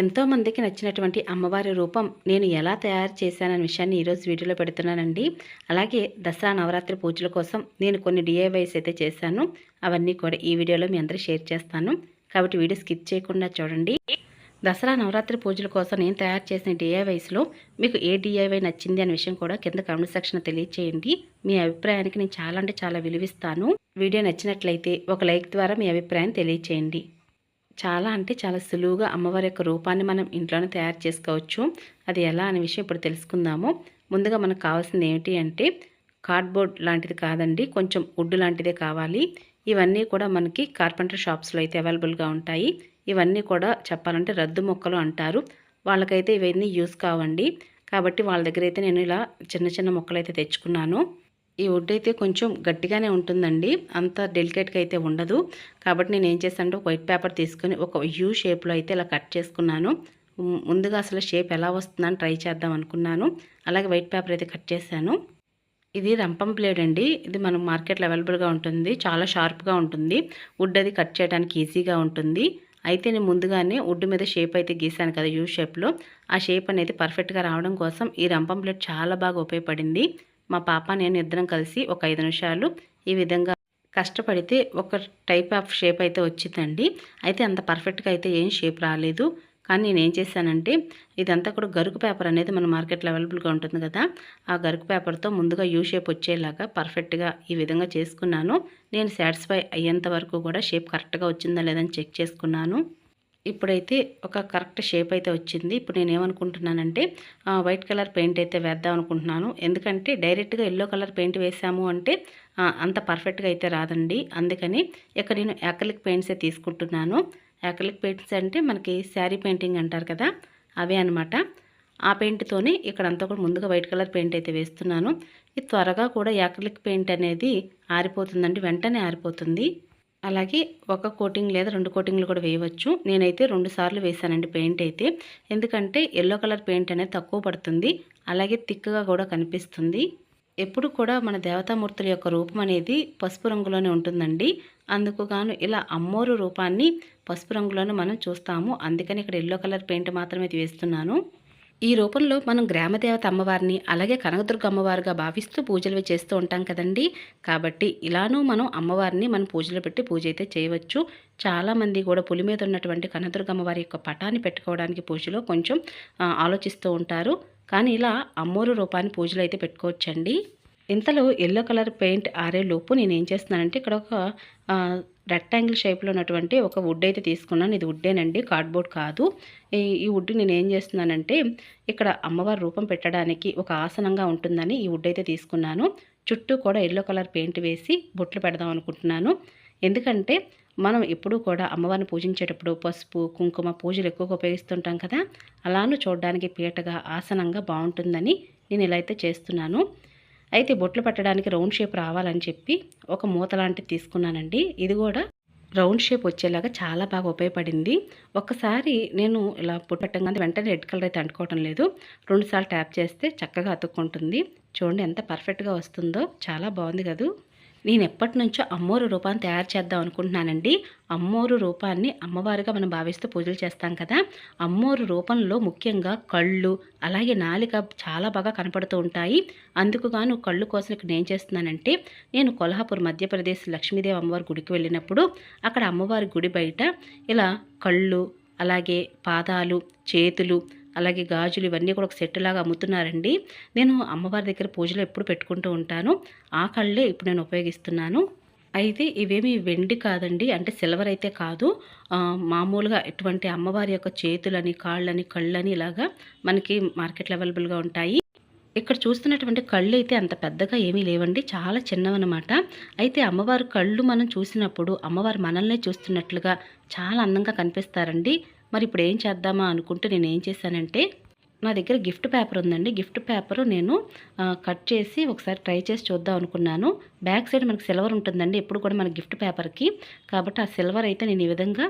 ఎంతోమందికి నచ్చినటువంటి అమ్మవారి రూపం నేను ఎలా తయారు చేశాననే విషయాన్ని ఈరోజు వీడియోలో పెడుతున్నానండి. అలాగే దసరా నవరాత్రి పూజల కోసం నేను కొన్ని డిఐవైస్ అయితే చేశాను. అవన్నీ కూడా ఈ వీడియోలో మీ అందరూ షేర్ చేస్తాను. కాబట్టి వీడియో స్కిప్ చేయకుండా చూడండి. దసరా నవరాత్రి పూజల కోసం నేను తయారు చేసిన డిఐవైస్లో మీకు ఏ డిఐవై నచ్చింది అనే విషయం కూడా కింద కామెంట్ సెక్షన్ తెలియచేయండి. మీ అభిప్రాయానికి నేను చాలా అంటే చాలా విలువిస్తాను. వీడియో నచ్చినట్లయితే ఒక లైక్ ద్వారా మీ అభిప్రాయం తెలియచేయండి. చాలా అంటే చాలా సులువుగా అమ్మవారి యొక్క రూపాన్ని మనం ఇంట్లోనే తయారు చేసుకోవచ్చు. అది ఎలా అనే విషయం ఇప్పుడు తెలుసుకుందాము. ముందుగా మనకు కావాల్సింది ఏమిటి అంటే కార్డ్బోర్డ్ లాంటిది కాదండి కొంచెం వుడ్ లాంటిదే కావాలి. ఇవన్నీ కూడా మనకి కార్పెంటర్ షాప్స్లో అయితే అవైలబుల్గా ఉంటాయి. ఇవన్నీ కూడా చెప్పాలంటే రద్దు మొక్కలు అంటారు. వాళ్ళకైతే ఇవన్నీ యూస్ కావండి. కాబట్టి వాళ్ళ దగ్గర అయితే నేను ఇలా చిన్న చిన్న మొక్కలు అయితే తెచ్చుకున్నాను. ఈ వుడ్ అయితే కొంచెం గట్టిగానే ఉంటుందండి. అంత డెలికేట్గా అయితే ఉండదు. కాబట్టి నేను ఏం చేశానంటే ఒక వైట్ పేపర్ తీసుకొని ఒక యూ షేప్లో అయితే ఇలా కట్ చేసుకున్నాను. ముందుగా అసలు షేప్ ఎలా వస్తుందని ట్రై చేద్దాం అనుకున్నాను. అలాగే వైట్ పేపర్ అయితే కట్ చేశాను. ఇది రంపం బ్లేడ్ అండి. ఇది మనం మార్కెట్లో అవైలబుల్గా ఉంటుంది. చాలా షార్ప్గా ఉంటుంది. వుడ్ అది కట్ చేయడానికి ఈజీగా ఉంటుంది. అయితే నేను ముందుగానే వుడ్ మీద షేప్ అయితే గీసాను కదా యూ షేప్లో ఆ షేప్ అనేది పర్ఫెక్ట్గా రావడం కోసం ఈ రంపం ప్లేట్ చాలా బాగా ఉపయోగపడింది. మా పాప నేను ఇద్దరం కలిసి ఒక ఐదు నిమిషాలు ఈ విధంగా కష్టపడితే ఒక టైప్ ఆఫ్ షేప్ అయితే వచ్చిందండి. అయితే అంత పర్ఫెక్ట్గా అయితే ఏం షేప్ రాలేదు. కానీ నేను ఏం చేశానంటే ఇదంతా కూడా గరుకు పేపర్ అనేది మన మార్కెట్లో అవైలబుల్గా ఉంటుంది కదా ఆ గరుకు పేపర్తో ముందుగా యూ షేప్ వచ్చేలాగా పర్ఫెక్ట్గా ఈ విధంగా చేసుకున్నాను. నేను సాటిస్ఫై అయ్యేంత వరకు కూడా షేప్ కరెక్ట్గా వచ్చిందా లేదని చెక్ చేసుకున్నాను. ఇప్పుడైతే ఒక కరెక్ట్ షేప్ అయితే వచ్చింది. ఇప్పుడు నేను ఏమనుకుంటున్నానంటే వైట్ కలర్ పెయింట్ అయితే వేద్దాం అనుకుంటున్నాను. ఎందుకంటే డైరెక్ట్గా ఎల్లో కలర్ పెయింట్ వేసాము అంటే అంత పర్ఫెక్ట్గా అయితే రాదండి. అందుకని ఇక్కడ నేను యాక్రిలిక్ పెయింట్సే తీసుకుంటున్నాను. యాక్రిలిక్ పెయింట్స్ అంటే మనకి శారీ పెయింటింగ్ అంటారు కదా అవే అనమాట ఆ పెయింట్తోనే ఇక్కడ అంతా కూడా ముందుగా వైట్ కలర్ పెయింట్ అయితే వేస్తున్నాను. ఇది త్వరగా కూడా యాక్రిలిక్ పెయింట్ అనేది ఆరిపోతుందండి వెంటనే ఆరిపోతుంది. అలాగే ఒక కోటింగ్ లేదా రెండు కోటింగ్లు కూడా వేయవచ్చు. నేనైతే రెండు సార్లు వేసానండి పెయింట్ అయితే. ఎందుకంటే ఎల్లో కలర్ పెయింట్ అనేది తక్కువ పడుతుంది. అలాగే థిక్గా కూడా కనిపిస్తుంది. ఎప్పుడు కూడా మన దేవతామూర్తుల యొక్క రూపం అనేది పసుపు రంగులోనే ఉంటుందండి. అందుకు గాను ఇలా అమ్మోరు రూపాన్ని పసుపు రంగులోనే మనం చూస్తాము. అందుకని ఇక్కడ ఎల్లో కలర్ పెయింట్ మాత్రమే వేస్తున్నాను. ఈ రూపంలో మనం గ్రామదేవత అమ్మవారిని అలాగే కనకదుర్గ అమ్మవారుగా భావిస్తూ పూజలు చేస్తూ ఉంటాం కదండి. కాబట్టి ఇలానూ మనం అమ్మవారిని మనం పూజలు పెట్టి పూజ అయితే చేయవచ్చు. చాలామంది కూడా పులి మీద ఉన్నటువంటి కనకదుర్గ అమ్మవారి యొక్క పటాన్ని పెట్టుకోవడానికి పూజలో కొంచెం ఆలోచిస్తూ ఉంటారు. కానీ ఇలా అమ్మోరు రూపాన్ని పూజలు అయితే పెట్టుకోవచ్చండి. ఇంతలో ఎల్లో కలర్ పెయింట్ ఆరే లోపు నేను ఏం చేస్తున్నానంటే ఇక్కడ ఒక రెక్టాంగిల్ షేప్లో ఉన్నటువంటి ఒక వుడ్ అయితే తీసుకున్నాను. ఇది వుడ్డేనండి కార్డ్బోర్డ్ కాదు. ఈ ఈ వుడ్ నేను ఏం చేస్తున్నానంటే ఇక్కడ అమ్మవారి రూపం పెట్టడానికి ఒక ఆసనంగా ఉంటుందని ఈ వుడ్ అయితే తీసుకున్నాను. చుట్టూ కూడా ఎల్లో కలర్ పెయింట్ వేసి బొట్లు పెడదాం అనుకుంటున్నాను. ఎందుకంటే మనం ఎప్పుడూ కూడా అమ్మవారిని పూజించేటప్పుడు పసుపు కుంకుమ పూజలు ఎక్కువగా ఉపయోగిస్తుంటాం కదా. అలాను చూడడానికి పీటగా ఆసనంగా బాగుంటుందని నేను ఇలా అయితే చేస్తున్నాను. అయితే బొట్లు పెట్టడానికి రౌండ్ షేప్ రావాలని చెప్పి ఒక మూత లాంటిది తీసుకున్నానండి. ఇది కూడా రౌండ్ షేప్ వచ్చేలాగా చాలా బాగా ఉపయోగపడింది. ఒక్కసారి నేను ఇలా బొట్టు పెట్టగానే వెంటనే రెడ్ కలర్ అయితే అంటుకోవటం లేదు. రెండుసార్లు ట్యాప్ చేస్తే చక్కగా అతుక్కుంటుంది. చూడండి ఎంత పర్ఫెక్ట్గా వస్తుందో. చాలా బాగుంది కదా. నేను ఎప్పటి నుంచో అమ్మోరు రూపాన్ని తయారు చేద్దాం అనుకుంటున్నానండి. అమ్మోరు రూపాన్ని అమ్మవారిగా మనం భావిస్తూ పూజలు చేస్తాం కదా. అమ్మోరు రూపంలో ముఖ్యంగా కళ్ళు అలాగే నాలిక చాలా బాగా కనపడుతూ ఉంటాయి. అందుకుగాను కళ్ళు కోసం ఇక్కడ ఏం చేస్తున్నానంటే నేను కొల్హాపూర్ మధ్యప్రదేశ్ లక్ష్మీదేవి అమ్మవారి గుడికి వెళ్ళినప్పుడు అక్కడ అమ్మవారి గుడి బయట ఇలా కళ్ళు అలాగే పాదాలు చేతులు అలాగే గాజులు ఇవన్నీ కూడా ఒక సెట్ లాగా అమ్ముతున్నారండి. నేను అమ్మవారి దగ్గర పూజలు ఎప్పుడు పెట్టుకుంటూ ఉంటాను. ఆ కళ్ళే ఇప్పుడు నేను ఉపయోగిస్తున్నాను. అయితే ఇవేమి వెండి కాదండి. అంటే సిల్వర్ అయితే కాదు. మామూలుగా ఎటువంటి అమ్మవారి యొక్క చేతులని కాళ్ళని కళ్ళని ఇలాగా మనకి మార్కెట్లో అవైలబుల్గా ఉంటాయి. ఇక్కడ చూస్తున్నటువంటి కళ్ళు అయితే అంత పెద్దగా ఏమీ లేవండి. చాలా చిన్నవన్నమాట. అయితే అమ్మవారి కళ్ళు మనం చూసినప్పుడు అమ్మవారు మనల్నే చూస్తున్నట్లుగా చాలా అందంగా కనిపిస్తారండి. మరి ఇప్పుడు ఏం చేద్దామా అనుకుంటే నేను ఏం చేశానంటే నా దగ్గర గిఫ్ట్ పేపర్ ఉందండి. గిఫ్ట్ పేపర్ నేను కట్ చేసి ఒకసారి ట్రై చేసి చూద్దాం అనుకున్నాను. బ్యాక్ సైడ్ మనకి సిల్వర్ ఉంటుందండి. ఎప్పుడు కూడా మన గిఫ్ట్ పేపర్కి. కాబట్టి ఆ సిల్వర్ అయితే నేను ఈ విధంగా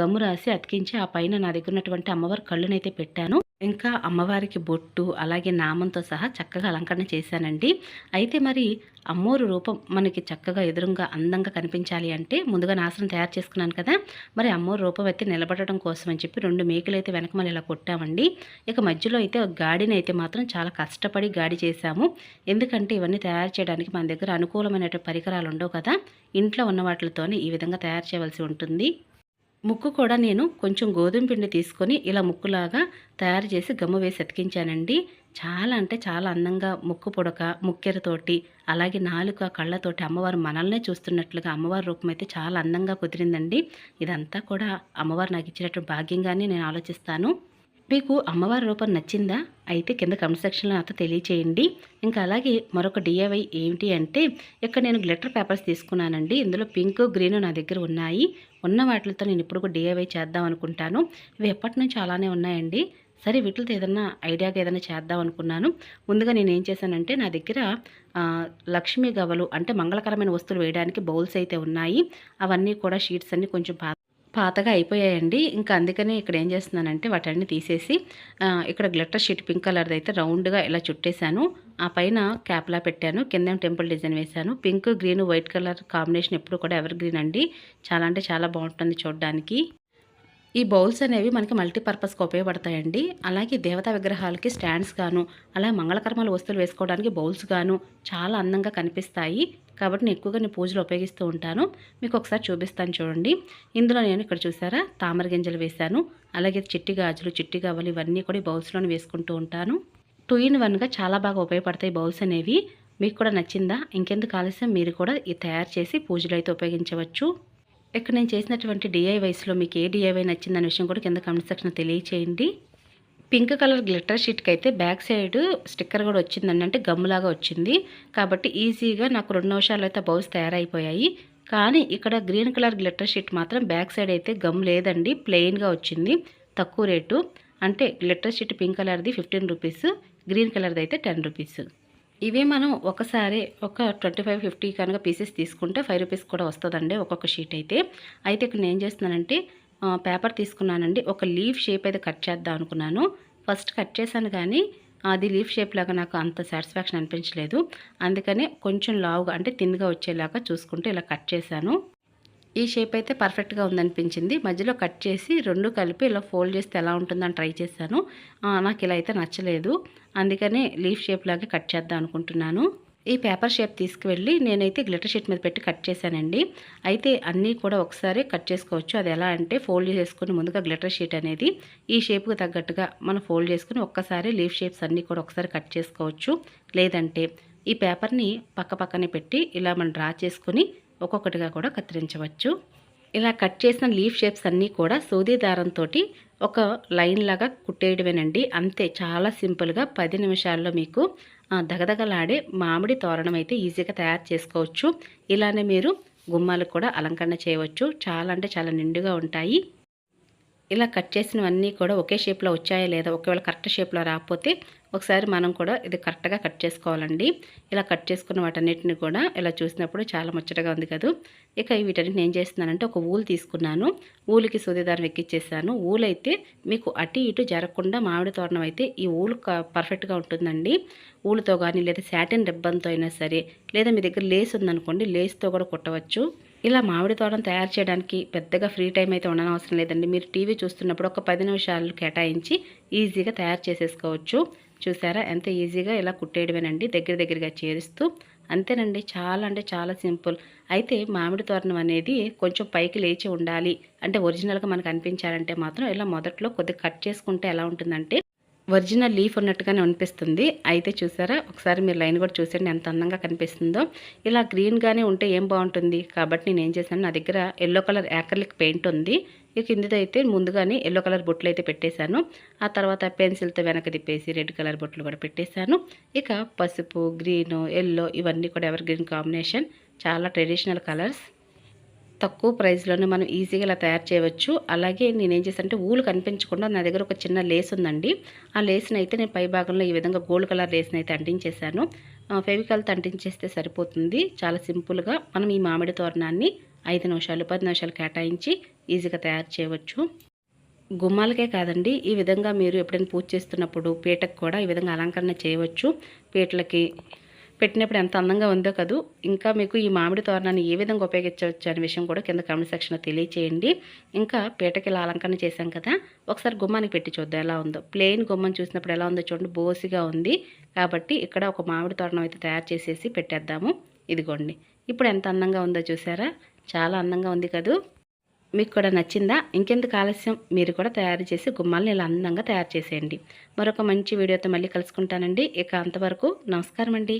గమ్ము రాసి అతికించి ఆ పైన నా దగ్గర ఉన్నటువంటి అమ్మవారి కళ్ళునైతే పెట్టాను. ఇంకా అమ్మవారికి బొట్టు అలాగే నామంతో సహా చక్కగా అలంకరణ చేశానండి. అయితే మరి అమ్మోరు రూపం మనకి చక్కగా ఎదురుగా అందంగా కనిపించాలి అంటే ముందుగా నాశనం తయారు చేసుకున్నాను కదా మరి అమ్మోరు రూపం అయితే నిలబడటం కోసం అని చెప్పి రెండు మేకలు అయితే వెనక మళ్ళీ ఇలా కొట్టామండి. ఇక మధ్యలో అయితే గాడిని అయితే మాత్రం చాలా కష్టపడి గాడి చేశాము. ఎందుకంటే ఇవన్నీ తయారు చేయడానికి మన దగ్గర అనుకూలమైన పరికరాలు ఉండవు కదా ఇంట్లో ఉన్న వాటితోనే ఈ విధంగా తయారు చేయవలసి ఉంటుంది. ముక్కు కూడా నేను కొంచెం గోధుమ పిండి తీసుకొని ఇలా ముక్కులాగా తయారు చేసి గమ్ము వేసి అతికించానండి. చాలా అంటే చాలా అందంగా ముక్కు పొడక ముక్కెరతోటి అలాగే నాలుక కళ్ళతోటి అమ్మవారు మనల్నే చూస్తున్నట్లుగా అమ్మవారి రూపం అయితే చాలా అందంగా కుదిరిందండి. ఇదంతా కూడా అమ్మవారు నాకు ఇచ్చినట్టు భాగ్యంగానే నేను ఆలోచిస్తాను. మీకు అమ్మవారి రూపం నచ్చిందా? అయితే కింద కమెంట్ సెక్షన్లో నాతో తెలియచేయండి. ఇంకా అలాగే మరొక డిఐవై ఏమిటి అంటే ఇక్కడ నేను గ్లిటర్ పేపర్స్ తీసుకున్నానండి. ఇందులో పింక్ గ్రీన్ నా దగ్గర ఉన్నాయి. ఉన్న వాటితో నేను ఇప్పుడు కూడా డిఐవై చేద్దాం అనుకుంటాను. ఇవి ఎప్పటి నుంచి అలానే ఉన్నాయండి. సరే వీటితో ఏదన్నా ఐడియాగా ఏదైనా చేద్దాం అనుకున్నాను. ముందుగా నేను ఏం చేశానంటే నా దగ్గర లక్ష్మీ గవలు అంటే మంగళకరమైన వస్తువులు వేయడానికి బౌల్స్ అయితే ఉన్నాయి. అవన్నీ కూడా షీట్స్ అన్నీ కొంచెం పాతగా అయిపోయాయండి. ఇంకా అందుకనే ఇక్కడ ఏం చేస్తున్నానంటే వాటన్ని తీసేసి ఇక్కడ గ్లిటర్ షీట్ పింక్ కలర్ది అయితే రౌండ్గా ఇలా చుట్టేశాను. ఆ పైన క్యాప్లా పెట్టాను. కింద టెంపుల్ డిజైన్ వేశాను. Pink green white colour combination ఎప్పుడు కూడా ఎవర్ గ్రీన్ అండి. చాలా అంటే చాలా బాగుంటుంది చూడడానికి. ఈ బౌల్స్ అనేవి మనకి మల్టీపర్పస్కి ఉపయోగపడతాయండి. అలాగే దేవతా విగ్రహాలకి స్టాండ్స్ గాను అలాగే మంగళకర్మల వస్తువులు వేసుకోవడానికి బౌల్స్ గాను చాలా అందంగా కనిపిస్తాయి. కాబట్టి నేను ఎక్కువగా నేను పూజలు ఉపయోగిస్తూ ఉంటాను. మీకు ఒకసారి చూపిస్తాను చూడండి. ఇందులో నేను ఇక్కడ చూసారా? తామర గింజలు వేశాను. అలాగే చిట్టి గాజులు చిట్టి గవ్వలు ఇవన్నీ కూడా బౌల్స్లోనే వేసుకుంటూ ఉంటాను. టూ ఇన్ వన్గా చాలా బాగా ఉపయోగపడతాయి బౌల్స్ అనేవి. మీకు కూడా నచ్చిందా? ఇంకెందుకు ఆలస్యం? మీరు కూడా ఇది తయారు చేసి పూజలు అయితే ఉపయోగించవచ్చు. ఇక్కడ నేను చేసినటువంటి డిఐవైస్లో మీకు ఏ డిఐవై నచ్చిందనే విషయం కూడా కింద కమెంట్ సెక్షన్ తెలియచేయండి. పింక్ కలర్ గ్లిటర్ షీట్కి అయితే బ్యాక్ సైడ్ స్టిక్కర్ కూడా వచ్చిందండి. అంటే గమ్ములాగా వచ్చింది. కాబట్టి ఈజీగా నాకు రెండు నిమిషాలు అయితే బౌల్స్ తయారైపోయాయి. కానీ ఇక్కడ గ్రీన్ కలర్ గ్లిటర్ షీట్ మాత్రం బ్యాక్ సైడ్ అయితే గమ్ లేదండి. ప్లెయిన్గా వచ్చింది. తక్కువ రేటు. అంటే గ్లిటర్ షీట్ పింక్ కలర్ది ఫిఫ్టీన్ రూపీస్ గ్రీన్ కలర్ది అయితే టెన్ రూపీస్ ఇవే మనం ఒకసారి ఒక ట్వంటీ ఫైవ్ ఫిఫ్టీ కనుక పీసెస్ తీసుకుంటే ఫైవ్ రూపీస్ కూడా వస్తుందండి ఒక్కొక్క షీట్ అయితే. అయితే ఇక్కడ నేను ఏం చేస్తున్నానంటే పేపర్ తీసుకున్నానండి. ఒక లీఫ్ షేప్ అయితే కట్ చేద్దాం అనుకున్నాను. ఫస్ట్ కట్ చేశాను కానీ అది లీఫ్ షేప్ లాగా నాకు అంత సాటిస్ఫాక్షన్ అనిపించలేదు. అందుకని కొంచెం లావుగా అంటే తిన్గా వచ్చేలాగా చూసుకుంటూ ఇలా కట్ చేశాను. ఈ షేప్ అయితే పర్ఫెక్ట్గా ఉందనిపించింది. మధ్యలో కట్ చేసి రెండు కలిపి ఇలా ఫోల్డ్ చేస్తే ఎలా ఉంటుందని ట్రై చేశాను. నాకు ఇలా అయితే నచ్చలేదు. అందుకనే లీఫ్ షేప్ లాగే కట్ చేద్దాం అనుకుంటున్నాను. ఈ పేపర్ షేప్ తీసుకువెళ్ళి నేనైతే గ్లిటర్ షీట్ మీద పెట్టి కట్ చేశానండి. అయితే అన్నీ కూడా ఒకసారి కట్ చేసుకోవచ్చు. అది ఎలా అంటే ఫోల్డ్ చేసుకుని ముందుగా గ్లిటర్ షీట్ అనేది ఈ షేప్కి తగ్గట్టుగా మనం ఫోల్డ్ చేసుకుని ఒక్కసారి లీఫ్ షేప్స్ అన్నీ కూడా ఒకసారి కట్ చేసుకోవచ్చు. లేదంటే ఈ పేపర్ని పక్క పక్కనే పెట్టి ఇలా మనం డ్రా చేసుకుని ఒక్కొక్కటిగా కూడా కత్తిరించవచ్చు. ఇలా కట్ చేసిన లీఫ్ షేప్స్ అన్నీ కూడా సూది దారంతో ఒక లైన్ లాగా కుట్టేయడమేనండి. అంతే చాలా సింపుల్గా పది నిమిషాల్లో మీకు దగదగలాడే మామిడి తోరణం అయితే ఈజీగా తయారు చేసుకోవచ్చు. ఇలానే మీరు గుమ్మాలకు కూడా అలంకరణ చేయవచ్చు. చాలా అంటే చాలా నిండుగా ఉంటాయి. ఇలా కట్ చేసినవన్నీ కూడా ఒకే షేప్లో వచ్చాయా లేదా ఒకవేళ కరెక్ట్ షేప్లో రాకపోతే ఒకసారి మనం కూడా ఇది కరెక్ట్గా కట్ చేసుకోవాలండి. ఇలా కట్ చేసుకున్న వాటన్నిటిని కూడా ఇలా చూసినప్పుడు చాలా ముచ్చటగా ఉంది కదా. ఇక వీటన్నిటిని ఏం చేస్తున్నానంటే ఒక ఊలు తీసుకున్నాను. ఊలికి సూదిదారం ఎక్కిచ్చేసాను. ఊలు అయితే మీకు అటు ఇటు జరగకుండా మామిడి తోరణం అయితే ఈ ఊలు పర్ఫెక్ట్గా ఉంటుందండి. ఊలుతో కానీ లేదా శాటిన్ రిబ్బన్తో అయినా సరే లేదా మీ దగ్గర లేస్ ఉందనుకోండి లేస్తో కూడా కుట్టవచ్చు. ఇలా మామిడి తోటను తయారు చేయడానికి పెద్దగా ఫ్రీ టైం అయితే ఉండనవసరం లేదండి. మీరు టీవీ చూస్తున్నప్పుడు ఒక పది నిమిషాలు కేటాయించి ఈజీగా తయారు చేసేసుకోవచ్చు. చూసారా? ఎంత ఈజీగా ఇలా కుట్టేయడమేనండి. దగ్గర దగ్గరగా చేరుస్తూ అంతేనండి. చాలా అంటే చాలా సింపుల్. అయితే మామిడి తోరణం అనేది కొంచెం పైకి లేచి ఉండాలి అంటే ఒరిజినల్గా మనకు అనిపించాలంటే మాత్రం ఇలా మొదట్లో కొద్దిగా కట్ చేసుకుంటే ఎలా ఉంటుందంటే ఒరిజినల్ లీఫ్ ఉన్నట్టుగానే అనిపిస్తుంది. అయితే చూసారా? ఒకసారి మీరు లైన్ కూడా చూసండి ఎంత అందంగా కనిపిస్తుందో. ఇలా గ్రీన్గానే ఉంటే ఏం బాగుంటుంది? కాబట్టి నేను ఏం చేశాను నా దగ్గర ఎల్లో కలర్ యాక్రలిక్ పెయింట్ ఉంది. ఇక కిందదైతే ముందుగానే ఎల్లో కలర్ బొట్లు అయితే పెట్టేశాను. ఆ తర్వాత పెన్సిల్తో వెనక తిప్పేసి రెడ్ కలర్ బొట్లు కూడా పెట్టేశాను. ఇక పసుపు గ్రీను ఎల్లో ఇవన్నీ కూడా ఎవర్ గ్రీన్ కాంబినేషన్. చాలా ట్రెడిషనల్ కలర్స్. తక్కువ ప్రైస్లోనే మనం ఈజీగా ఇలా తయారు చేయవచ్చు. అలాగే నేనేం చేశానంటే ఊలు కనిపించకుండా నా దగ్గర ఒక చిన్న లేస్ ఉందండి. ఆ లేస్ని అయితే నేను పై భాగంలో ఈ విధంగా గోల్డ్ కలర్ లేస్ని అయితే అంటించేశాను ఫెవికాల్తో అంటించేస్తే సరిపోతుంది. చాలా సింపుల్గా మనం ఈ మామిడి తోరణాన్ని ఐదు నిమిషాలు పది నిమిషాలు కేటాయించి ఈజీగా తయారు చేయవచ్చు. గుమ్మాలకే కాదండి ఈ విధంగా మీరు ఎప్పుడైనా పూజ చేస్తున్నప్పుడు పీటకు కూడా ఈ విధంగా అలంకరణ చేయవచ్చు. పీటలకి పెట్టినప్పుడు ఎంత అందంగా ఉందో కదూ. ఇంకా మీకు ఈ మామిడి తోరణాన్ని ఏ విధంగా ఉపయోగించవచ్చు అనే విషయం కూడా కింద కామెంట్ సెక్షన్లో తెలియచేయండి. ఇంకా పీటకి ఇలా అలంకరణ చేశాం కదా. ఒకసారి గుమ్మానికి పెట్టి చూద్దాం ఎలా ఉందో. ప్లెయిన్ గుమ్మం చూసినప్పుడు ఎలా ఉందో చూడండి. బోసిగా ఉంది. కాబట్టి ఇక్కడ ఒక మామిడి తోరణం అయితే తయారు చేసేసి పెట్టేద్దాము. ఇదిగోండి. ఇప్పుడు ఎంత అందంగా ఉందో చూసారా? చాలా అందంగా ఉంది కదూ. మీకు కూడా నచ్చిందా? ఇంకెందుకు ఆలస్యం? మీరు కూడా తయారు చేసి గుమ్మాలను ఇలా అందంగా తయారు చేసేయండి. మరొక మంచి వీడియోతో మళ్ళీ కలుసుకుంటానండి. ఇక అంతవరకు నమస్కారం అండి